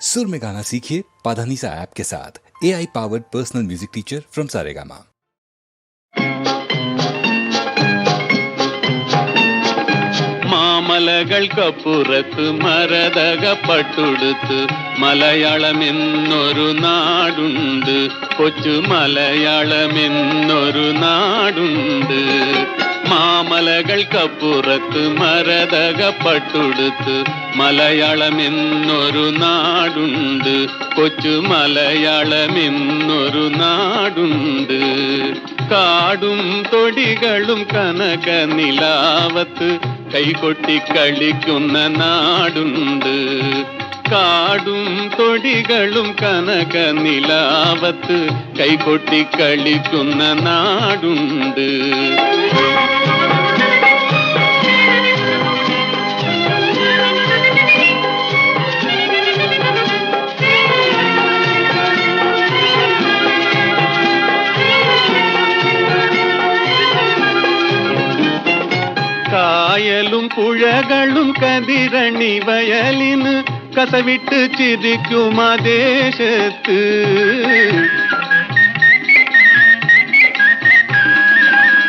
सुर में गाना सीखिए पाधानीसा ऐप के साथ A I powered personal music teacher from Saregama മാമലകൾക്കപ്പുറത്ത് മരതകപ്പട്ടുടുത്ത് മലയാളമെന്നൊരു നാടുണ്ട് കൊച്ചു മലയാളമെന്നൊരു നാടുണ്ട് മാമലകൾക്കപ്പുറത്ത് മരതകപ്പട്ടുടുത്ത് മലയാളമെന്നൊരു നാടുണ്ട്. കൊച്ചു മലയാളമെന്നൊരു നാടുണ്ട്. കാടും തൊടികളും കനക നിലാവത്ത് കൈകൊട്ടി കളിക്കുന്ന നാടുണ്ട്. കാടും തൊടികളും കനക നിലാവത്ത് കൈകൊട്ടി കളിക്കുന്ന നാടുണ്ട്. കായലും പുഴകളും കതിരണി വയലിന് കസവിട്ട് ചിരിക്കും ആ ദേശത്ത്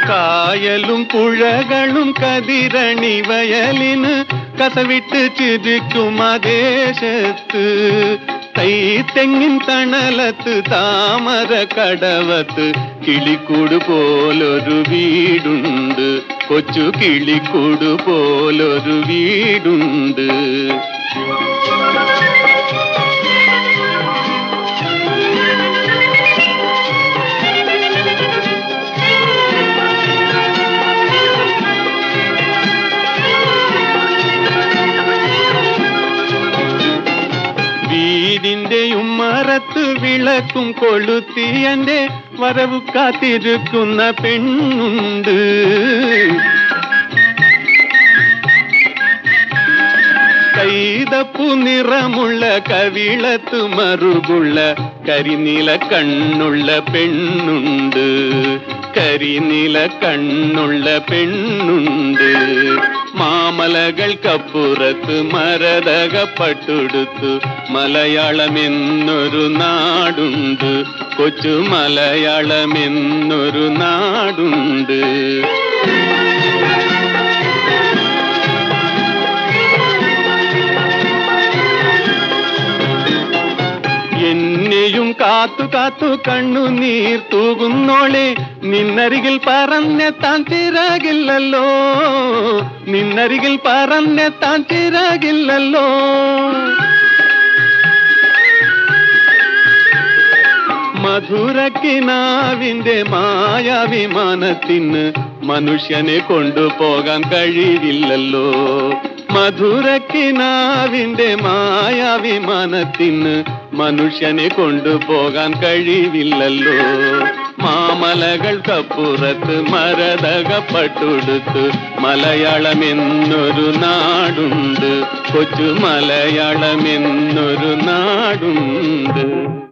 കായലും പുഴകളും കതിരണി വയലിന് കസവിട്ട് ചിരിക്കും ആ ദേശത്ത് തൈ തെങ്ങിൻ തണലത്ത് താമര കടവത്ത് കിളിക്കൂട് പോലൊരു വീടുണ്ട് കൊച്ചു കിളിക്കൂട് പോലൊരു വീടുണ്ട്. വീടിന്റെ ഉമ്മറത്ത് വിളക്കും കൊളുത്തി എന്റെ വരവ് കാത്തിരിക്കുന്ന പെണ്ണുണ്ട്. കൈതപ്പു നിറമുള്ള കവിളത്ത് മറുകുള്ള കരിനീല കണ്ണുള്ള പെണ്ണുണ്ട്. കരിനീല കണ്ണുള്ള പെണ്ണുണ്ട്. മാമലകൾക്കപ്പുറത്ത് മരതകപ്പട്ടുടുത്തു. മലയാളമെന്നൊരു നാടുണ്ട്. കൊച്ചു മലയാളമെന്നൊരു നാടുണ്ട്. എന്നെയും കാത്തു കണ്ണു നീർ തൂകുന്നോളെ. നിന്നരികിൽ പറഞ്ഞെത്താൻ ചിറകില്ലല്ലോ. നിന്നരികിൽ പറഞ്ഞെത്താൻ ചിറകില്ലല്ലോ. മധുരക്കിനാവിന്റെ മായാവിമാനത്തിന് മനുഷ്യനെ കൊണ്ടുപോകാൻ കഴിയില്ലല്ലോ മധുരക്കിനാവിന്റെ മായാവിമാനത്തിന് മനുഷ്യനെ കൊണ്ടുപോകാൻ കഴിവില്ലല്ലോ. മാമലകൾക്കപ്പുറത്ത് മരതകപ്പെട്ടുടുത്ത് മലയാളമെന്നൊരു നാടുണ്ട്. കൊച്ചു മലയാളമെന്നൊരു നാടുണ്ട്.